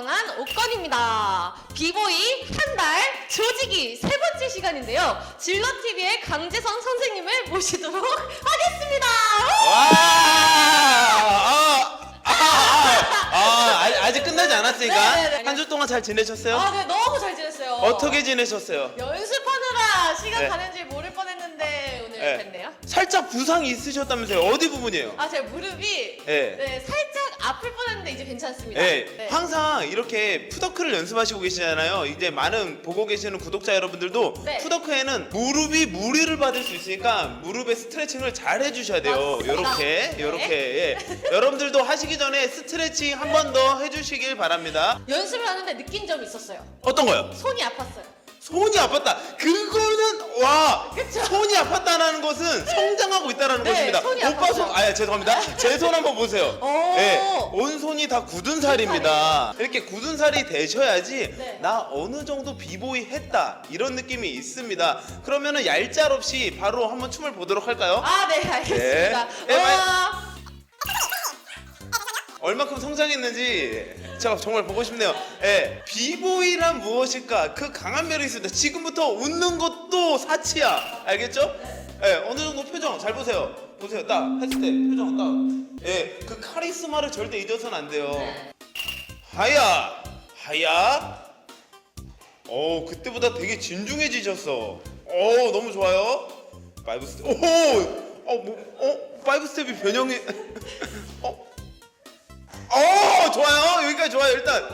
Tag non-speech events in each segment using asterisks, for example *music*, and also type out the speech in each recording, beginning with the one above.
건강한 옷건입니다. 비보이 한 달 조지기 세 번째 시간인데요. 질러TV의 강재선 선생님을 모시도록 하겠습니다. 와! 아, 아, 아, 아, 아, 아직 끝나지 않았으니까 네, 네, 네. 한 주 동안 잘 지내셨어요? 아, 네, 너무 잘 지냈어요. 어떻게 지내셨어요? 연습하느라 시간 네. 가는지 모를 뻔했는데 오늘 네. 뵀네요. 살짝 부상이 있으셨다면서요? 어디 부분이에요? 아, 제 무릎이 네. 네, 살짝 아플 뻔했는데 이제 괜찮습니다. 네, 네. 항상 이렇게 푸더크를 연습하시고 계시잖아요. 이제 많은 보고 계시는 구독자 여러분들도 네. 푸더크에는 무릎이 무리를 받을 수 있으니까 무릎에 스트레칭을 잘 해주셔야 돼요. 맞습니다. 요렇게, 네. 요렇게. 예. 여러분들도 하시기 전에 스트레칭 한 번 더 해주시길 바랍니다. 연습을 하는데 느낀 점이 있었어요. 어떤 거요? 손이 아팠어요. 손이 아팠다. 그거는 와? 손이 아팠다라는 것은 성장하고 있다라는 네, 것입니다. 손이 오빠 아팠죠. 손, 아 죄송합니다. 제 손 한번 보세요. 오. 네, 온 손이 다 굳은 살입니다. 이렇게 굳은 살이 되셔야지 네. 나 어느 정도 비보이 했다 이런 느낌이 있습니다. 그러면은 얄짤 없이 바로 한번 춤을 보도록 할까요? 아, 네, 알겠습니다. 네. 네, 와, 얼마큼 성장했는지 제가 정말 보고 싶네요. 예, 비보이란 무엇일까? 그 강한 매력이 있습니다. 지금부터 웃는 것도 사치야. 알겠죠? 예, 어느 정도 표정 잘 보세요. 보세요. 딱 했을 때 표정 딱. 예, 그 카리스마를 절대 잊어서는 안 돼요. 하야, 하야. 오, 그때보다 되게 진중해지셨어. 오, 너무 좋아요. 파이브 스텝. 오, 어, 뭐, 어, 파이브 스텝이 변형이. *laughs* 어, 어 좋아요 여기까지 좋아요 일단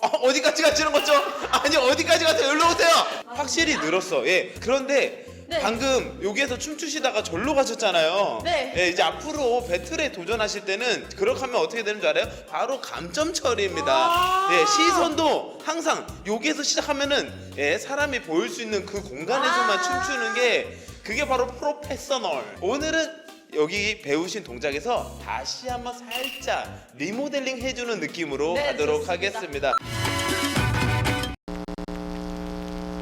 어, 어디까지 가시는 거죠? 아니 어디까지 가세요 여기로 오세요 확실히 늘었어 예 그런데 네. 방금 여기에서 춤추시다가 절로 가셨잖아요 네. 예, 이제 앞으로 배틀에 도전하실 때는 그렇게 하면 어떻게 되는 줄 알아요? 바로 감점 처리입니다 아. 예, 시선도 항상 여기에서 시작하면은 예, 사람이 보일 수 있는 그 공간에서만 아. 춤추는 게 그게 바로 프로페셔널 오늘은 여기 배우신 동작에서 다시 한번 살짝 리모델링 해주는 느낌으로 네, 가도록 좋습니다. 하겠습니다.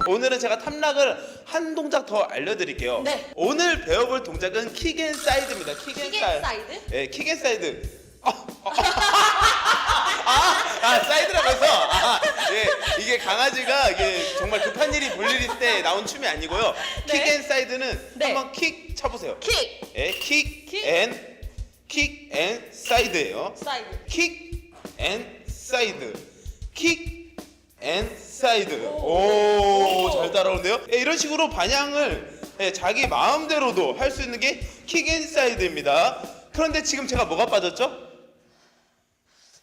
오늘은 제가 탐락을 한 동작 더 알려드릴게요. 네. 오늘 배워볼 동작은 킥앤 사이드입니다. 킥앤 킥앤 사이드. 사이드? 예, 킥앤 사이드. 아, 아, *laughs* 아, 아, 사이드라고 해서 아, 예, 이게 강아지가 이게 정말 급한 일이 볼일 있을 때 나온 춤이 아니고요. 네. 킥 앤 사이드는 네. 한번 킥 쳐보세요. 킥, 예, 킥, 킥. 앤, 킥, 앤 사이드예요. 사이드. 킥, 앤 사이드. 킥, 앤 사이드. 오, 오. 잘 따라오는데요? 예, 이런 식으로 반향을 예, 자기 마음대로도 할 수 있는 게 킥 앤 사이드입니다. 그런데 지금 제가 뭐가 빠졌죠?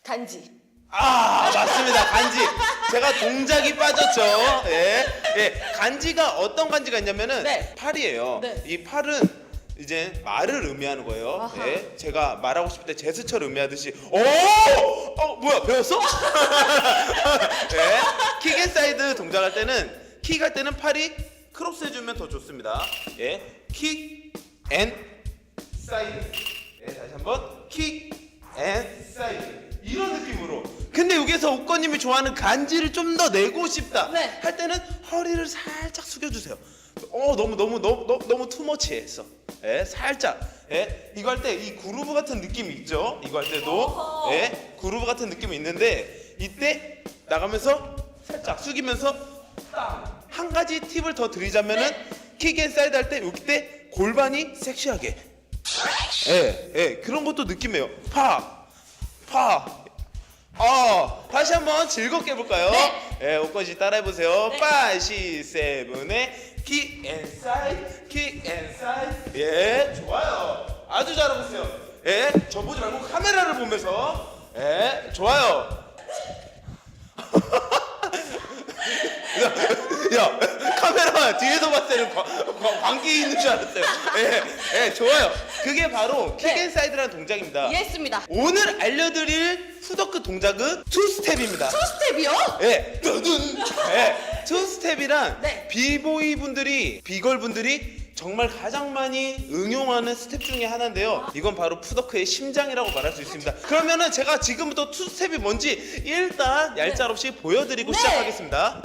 간지. 아 맞습니다. 간지. 제가 동작이 빠졌죠. 예, 예 간지가 어떤 간지가 있냐면은 네. 팔이에요. 네. 이 팔은 이제 말을 의미하는 거예요. 아하. 예, 제가 말하고 싶을 때 제스처를 의미하듯이 오 어, 뭐야 배웠어? *laughs* 예, 킥앤 사이드 동작할 때는 킥할 때는 팔이 크로스 해주면 더 좋습니다. 예킥앤 사이드. 예, 다시 한번 킥앤 사이드. 이런 느낌으로 근데 여기서 옥건님이 좋아하는 간지를 좀 더 내고 싶다 네. 할 때는 허리를 살짝 숙여주세요 어 너무 너무 너무 너무, 너무 투머치했어 예 살짝 예 이거 할 때이 그루브 같은 느낌이 있죠 이거 할 때도. 예 그루브 같은 느낌이 있는데 이때 나가면서 살짝 숙이면서 딱 한 가지 팁을 더 드리자면은 네. 킥앤 사이드 할때 이때 골반이 섹시하게 예, 예, 그런 것도 느낌이에요. 파, 파. 아, 다시 한번 즐겁게 해볼까요? 네. 예, 씨 따라해보세요. 네. 파, 시, 세븐에 킥앤 사이드, 킥앤 사이드. 예, 좋아요. 아주 잘하고 있어요. 예, 저 보지 말고 카메라를 보면서. 예, 좋아요. *laughs* 야, 야, 카메라 뒤에서 봤을 때는 광기 있는 줄 알았어요. 예, 예, 좋아요. 그게 바로 네. 킥앤사이드라는 동작입니다. 이해했습니다. 오늘 알려드릴 푸더크 동작은 투스텝입니다. 투스텝이요? 예, 두둔. 예, 투스텝이란 네. 비보이 분들이 비걸 분들이 정말 가장 많이 응용하는 스텝 중에 하나인데요. 이건 바로 푸더크의 심장이라고 말할 수 있습니다. 그러면은 제가 지금부터 투스텝이 뭔지 일단 얄짤 없이 보여드리고 네. 시작하겠습니다.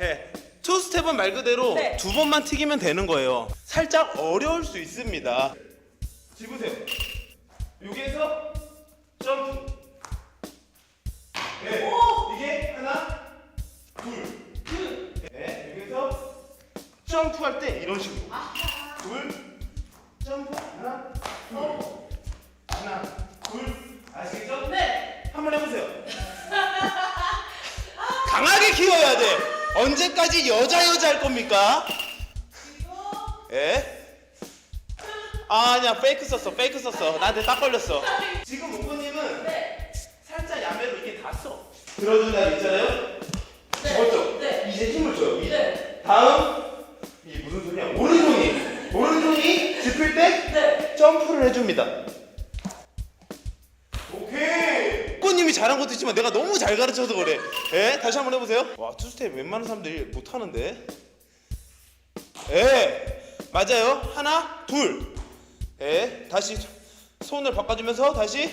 네. 네. 투 스텝은 말 그대로 네. 두 번만 튀기면 되는 거예요. 살짝 어려울 수 있습니다. 집으세요. 여기에서 점프. 네. 이게 하나, 둘. 네. 여기서 점프할 때 이런 식으로. 둘. 점프. 언제까지 여자 여자 할 겁니까? 예? 아, 아니야 페이크 썼어 페이크 썼어 나한테 딱 걸렸어 지금 오빠님은 네. 살짝 야매로 이렇게 다 써. 들어준 날 있잖아요 집었죠? 네. 이제 힘을 줘요 이- 네. 다음 이 무슨 소리야 오른손이 오른손이 짚을 때 네. 점프를 해줍니다. 꽃님이 잘한 것도 있지만 내가 너무 잘 가르쳐서 그래. 예? 다시 한번 해보세요. 와 투스텝 웬만한 사람들이 못 하는데. 예. 맞아요. 하나, 둘. 예. 다시 손을 바꿔주면서 다시.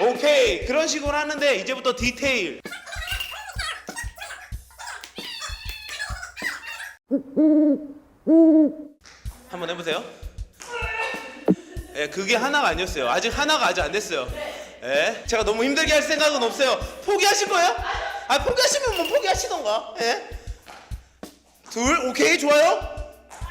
오케이. 그런 식으로 하는데 이제부터 디테일. 한번 해보세요. 예, 그게 하나가 아니었어요. 아직 하나가 아직 안 됐어요. 예, 제가 너무 힘들게 할 생각은 없어요. 포기하실 거예요? 아, 포기하시면 뭐 포기하시던가. 예. 둘, 오케이, 좋아요.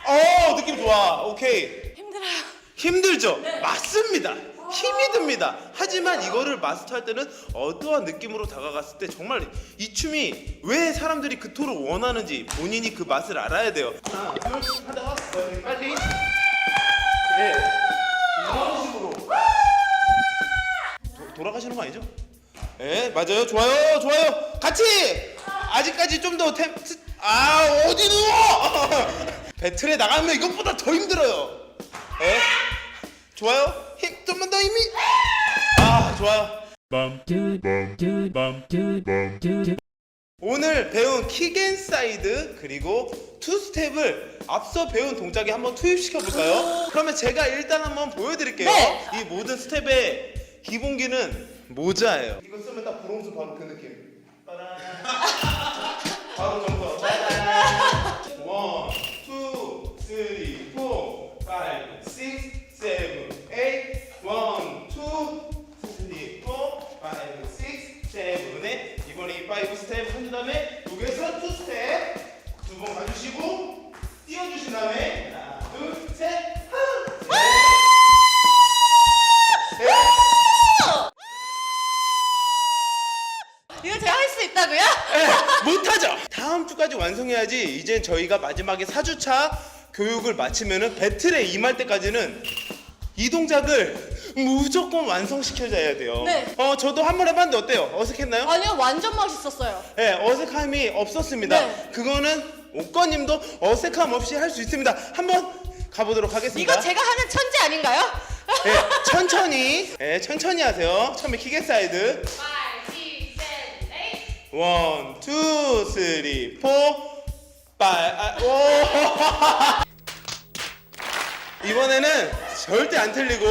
어, 느낌 좋아. 오케이. 힘들어요. 힘들죠? 맞습니다. 힘이 듭니다. 하지만 이거를 마스터할 때는 어떠한 느낌으로 다가갔을 때 정말 이 춤이 왜 사람들이 그토록 원하는지 본인이 그 맛을 알아야 돼요. 하나, 둘, 더 빨리. 예. 돌아가시는 거 아니죠? 예, 맞아요. 좋아요, 좋아요. 같이. 아직까지 좀 더 템. 스- 아, 어디 누워? *laughs* 배틀에 나가면 이것보다 더 힘들어요. 예? 좋아요? 힘 좀만 더 힘이. 아, 좋아요. bum do bum do bum do bum do do 오늘 배운 킥앤사이드 그리고 투 스텝을 앞서 배운 동작에 한번 투입시켜 볼까요? 그러면 제가 일단 한번 보여드릴게요. 네. 이 모든 스텝의 기본기는 모자예요. 이거 쓰면 딱 브롱스 바로 그 느낌. 바로. 빠란. 원, 투, 쓰리, 포, 파이브, 식스, 세븐, 에잇. 원, 투, 쓰리, 포, 파이브, 식스, 세븐, 에잇. 이번에 이 파이브 스텝 해준 다음에 여기에서 완성해야지. 이젠 저희가 마지막에 4주차 교육을 마치면은 배틀에 임할 때까지는 이 동작을 무조건 완성시켜줘야 돼요. 네. 어, 저도 한 번 해봤는데 어때요? 어색했나요? 아니요, 완전 멋있었어요. 예, 어색함이 없었습니다. 네. 그거는 옥건님도 어색함 없이 할 수 있습니다. 한번 가보도록 하겠습니다. 이거 제가 하는 천재 아닌가요? 예, 천천히, 예, 천천히 하세요. 처음에 킥의 사이드. 5, 6, 7, 8. 원, 투, 쓰리, 포, 빨, 아, 오. *laughs* 이번에는 절대 안 틀리고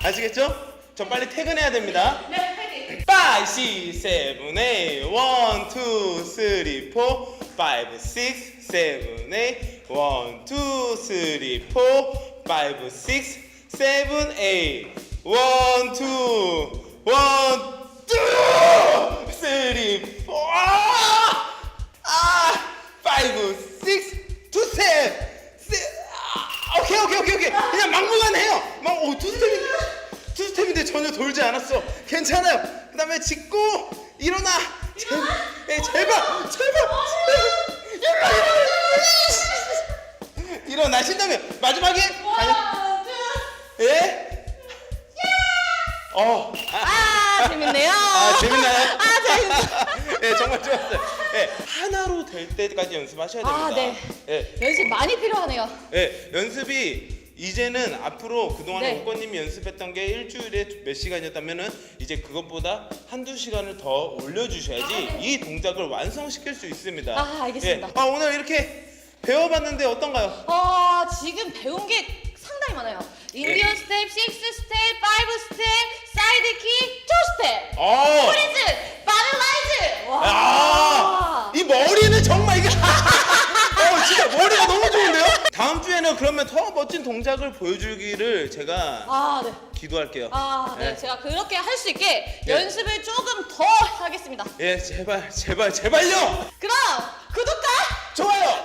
아시겠죠? 저 빨리 퇴근해야 됩니다. 네, 파이팅. 5, 6, 7, 8 1, 2, 3, 4, 5, 6, 7, 8 1, 2, 3, 4, 5, 6, 7, 8 1, 2, 1, 2, 3, 4 아! 아! 5, 6, 2, 7 아, 오케이 오케이 오케이 오케이 그냥 막무가내 해요 막오 투스텝인데 투스텝인데 전혀 돌지 않았어 괜찮아요 그 다음에 짚고 일어나 제발 예, 제발 제발 제발 일어나 일어나 일어나 일어나신 다음에 마지막에 아니, 원, 투. 예? 어 아, 재밌네요. 아, 재밌나요? 아, 재밌어. 예, 정말 좋았어요. 예, 하나로 될 때까지 연습하셔야 됩니다. 아, 네. 예, 연습 많이 필요하네요. 예, 연습이 이제는 앞으로 그동안 네. 오빠님이 연습했던 게 일주일에 몇 시간이었다면은 이제 그것보다 한두 시간을 더 올려주셔야지 이 동작을 완성시킬 수 있습니다. 아, 알겠습니다. 예, 아, 오늘 이렇게 배워봤는데 어떤가요? 어, 지금 배운 게 상당히 많아요. 인디언 스텝, 식스 스텝, 파이브 스텝, 사이드 킥, 투 스텝. 어, 프리즈, 바늘 라이즈. 와. 아, 진짜 머리가 너무 좋은데요? 다음 주에는 그러면 더 멋진 동작을 보여주기를 제가 아, 네. 기도할게요. 아, 네. 네. 제가 그렇게 할 수 있게 네. 연습을 조금 더 하겠습니다. 예, 제발, 제발, 제발요! 그럼 구독과 좋아요!